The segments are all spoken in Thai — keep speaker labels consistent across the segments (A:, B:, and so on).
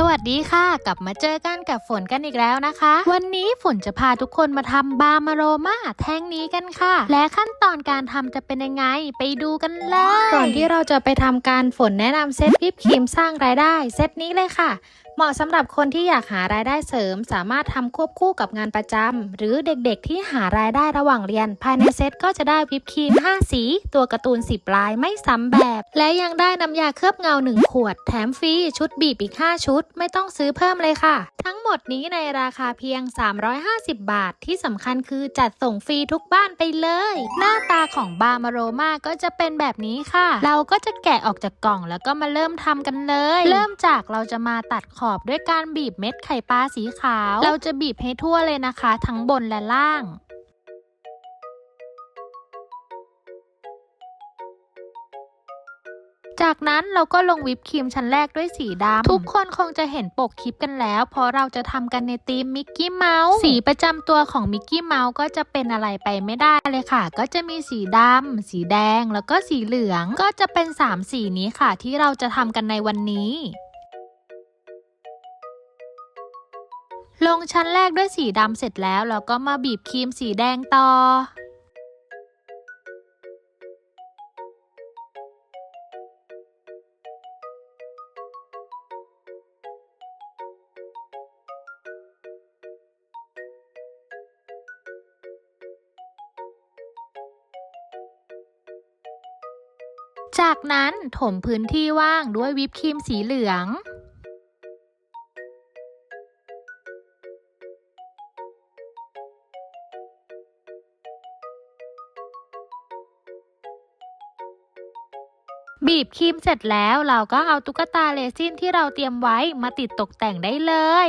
A: สวัสดีค่ะ กลับมาเจอกันกับฝนกันอีกแล้วนะคะ วันนี้ฝนจะพาทุกคนมาทำบามาโรมาแท่งนี้กันค่ะ และขั้นตอนการทำจะเป็นยังไงไปดูกันเลย ก่อนที่เราจะไปทำการฝนแนะนำเซตวิปครีมสร้างรายได้เซตนี้เลยค่ะ เหมาะสำหรับคนที่อยากหารายได้เสริม สามารถทำควบคู่กับงานประจำหรือเด็กๆ ที่หารายได้ระหว่างเรียน ภายในเซตก็จะได้วิปครีม 5 สี ตัวการ์ตูน 10 ลายไม่ซ้ำแบบ และยังได้น้ำยาเคลือบเงา 1 ขวด แถมฟรีชุดบีบอีก 5 ชุด ไม่ต้องซื้อเพิ่มเลยค่ะ ทั้งหมดนี้ในราคาเพียง 350 บาท ที่สำคัญคือจัดส่งฟรีทุกบ้านไปเลย หน้าตาของบามาโรมาก็จะเป็นแบบนี้ค่ะ เราก็จะแกะออกจากกล่องแล้วก็มาเริ่มทำกันเลย เริ่มจากเราจะมาตัดขอบด้วยการบีบเม็ดไข่ปลาสีขาว เราจะบีบให้ทั่วเลยนะคะ ทั้งบนและล่างจากนั้นเราก็ลงวิปครีมชั้นแรกด้วยสีดำทุกคนคงจะเห็นปกคลิปกันแล้ว เพราะเราจะทำกันในธีมมิกกี้เมาส์สีประจำตัวของมิกกี้เมาส์ก็จะเป็นอะไรไปไม่ได้เลยค่ะ ก็จะมีสีดำสีแดงแล้วก็สีเหลืองก็จะเป็น 3 สีนี้ค่ะ ที่เราจะทำกันในวันนี้ ลงชั้นแรกด้วยสีดำเสร็จแล้วเราก็มาบีบครีมสีแดงต่อจากนั้นถมพื้นที่ว่างด้วยวิปครีมสีเหลือง บีบครีมเสร็จแล้วเราก็เอาตุ๊กตาเรซินที่เราเตรียมไว้มาติดตกแต่งได้เลย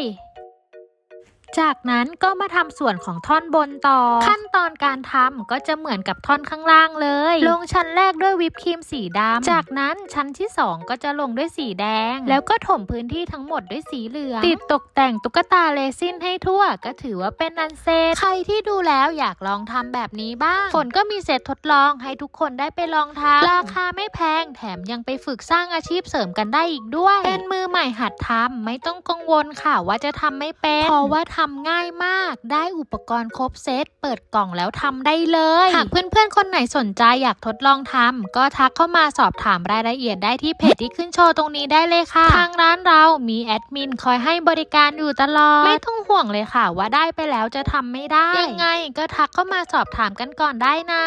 A: จากนั้นก็มาทำส่วนของท่อนบนต่อ ขั้นตอนการทำก็จะเหมือนกับท่อนข้างล่างเลย ลงชั้นแรกด้วยวิปครีมสีดำจากนั้นชั้นที่2ก็จะลงด้วยสีแดง แล้วก็ถมพื้นที่ทั้งหมดด้วยสีเหลือง ติดตกแต่งตุ๊กตาเรซินให้ทั่ว ก็ถือว่าเป็นอันเซตใครที่ดูแล้วอยากลองทำแบบนี้บ้าง ฝนก็มีเซตทดลองให้ทุกคนได้ไปลองทำราคาไม่แพงแถมยังไปฝึกสร้างอาชีพเสริมกันได้อีกด้วย เป็นมือใหม่หัดทำไม่ต้องกังวลค่ะว่าจะทำไม่เป็นเพราะว่าททำง่ายมาก ได้อุปกรณ์ครบเซต เปิดกล่องแล้วทำได้เลย หากเพื่อนๆ คนไหนสนใจอยากทดลองทำก็ทักเข้ามาสอบถามรายละเอียดได้ที่เพจที่ขึ้นโชว์ตรงนี้ได้เลยค่ะ ทางร้านเรามีแอดมินคอยให้บริการอยู่ตลอด ไม่ต้องห่วงเลยค่ะว่าได้ไปแล้วจะทำไม่ได้ ยังไงก็ทักเข้ามาสอบถามกันก่อนได้นะ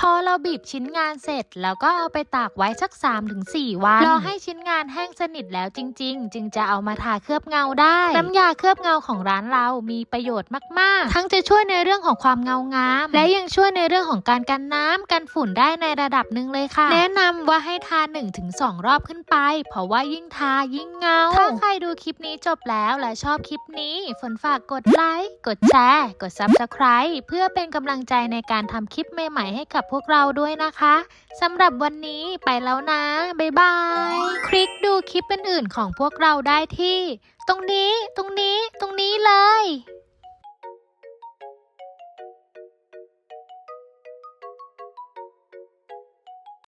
A: พอเราบีบชิ้นงานเสร็จแล้วก็เอาไปตากไว้สัก 3-4 วัน รอให้ชิ้นงานแห้งสนิทแล้วจริง ๆ จึงจะเอามาทาเคลือบเงาได้ น้ำยาเคลือบเงาของร้านเรามีประโยชน์มาก ๆ ทั้งจะช่วยในเรื่องของความเงางาม และยังช่วยในเรื่องของการกันน้ำกันฝุ่นได้ในระดับหนึ่งเลยค่ะ แนะนำว่าให้ทา 1-2 รอบขึ้นไป เพราะว่ายิ่งทายิ่งเงา ถ้าใครดูคลิปนี้จบแล้วและชอบคลิปนี้ฝนฝากกดไลค์กดแชร์กด Subscribe เพื่อเป็นกำลังใจในการทำคลิปใหม่ ๆ ให้กับพวกเราด้วยนะคะสำหรับวันนี้ไปแล้วนะ บ๊ายบาย คลิกดูคลิปอื่นๆของพวกเราได้ที่ ตรงนี้ ตรงนี้ ตรงนี้